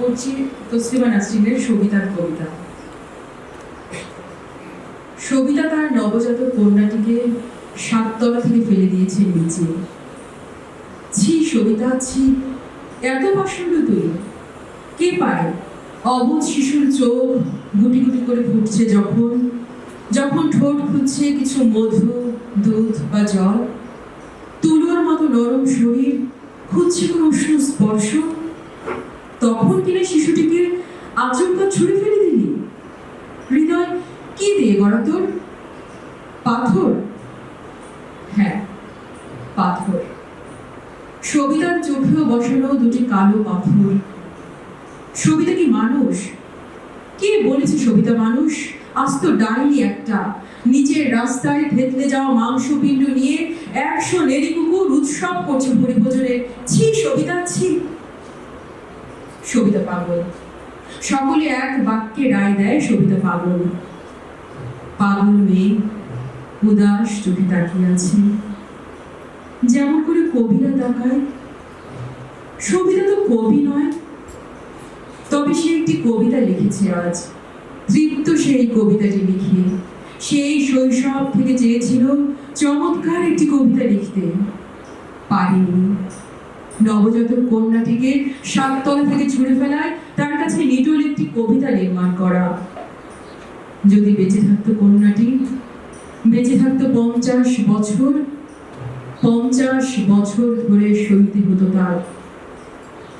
পড়ছি তসলিমা নাসরিনের সবিতার কবিতা। সবিতা তার নবজাত কন্যাটিকে সাততলা থেকে ফেলে দিয়েছে নিচে। ছি সবিতা ছি, এত পাষণ্ড তুই। কে পায় অবুধ শিশুর চোখ গুটি গুটি করে ফুটছে যখন যখন ঠোঁট খুঁজছে কিছু মধু, দুধ বা জল। তুলোর মতো নরম শরীর, খুঁজছে কোনো উষ্ণ স্পর্শ। তখন কিনা শিশুটিকে আচমকা ছুঁড়ে ফেলে দিলি? হৃদয় কি দিয়ে গড়া তোর? পাথর? হ্যাঁ পাথর। সবিতার চোখেও বসানো দুটি কালো পাথর। সবিতা কি মানুষ? কে বলেছে সবিতা মানুষ? আস্ত ডাইনি একটা। নিচের রাস্তায় থেতলে যাওয়া মাংসপিণ্ড নিয়ে একশো নেড়ি কুকুর উৎসব করছে পরিভোজনের ছি সবিতা, ছি। সবিতা পাগল। সকলে এক বাক্যে রায় দেয় সবিতা পাগল। পাগল মেয়ে, উদাস চোখে তাকিয়ে আছে। যেমন করে কবিরা তাকায়। সবিতা তো কবি নয়। তবে সে একটি কবিতা লিখেছে আজ। তৃপ্ত সেই কবিতাটি লিখে। সেই শৈশব থেকে চেয়েছিল চমৎকার একটি কবিতা লিখতে। পারিনি। নবজাত কন্যাটিকে সাততলা থেকে ছুঁড়ে ফেলায়। তার কাছে নিটল একটি কবিতা নির্মাণ করা। যদি বেঁচে থাকতো কন্যাটি, বেঁচে থাকতো পঞ্চাশ বছর পঞ্চাশ বছর ধরে সইতে হতো তার।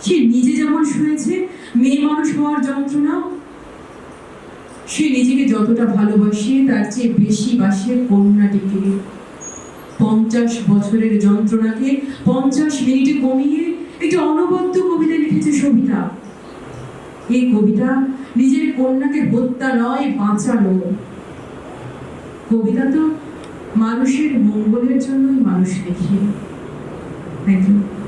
সে নিজে যেমন শুনেছে, মেয়ে মানুষ হওয়ার যন্ত্রণা, সে নিজেকে যতটা ভালোবাসে, তার চেয়ে বেশি বাসে কন্যাটিকে। পঞ্চাশ বছরের যন্ত্রণাকে পঞ্চাশ মিনিটে কমিয়ে একটি অনবদ্য কবিতা লিখেছে সবিতা। এই কবিতা নিজের কন্যাকে হত্যা নয়, বাঁচানো। কবিতা তো মানুষের মঙ্গলের জন্যই মানুষ লেখে থ্যাংক ইউ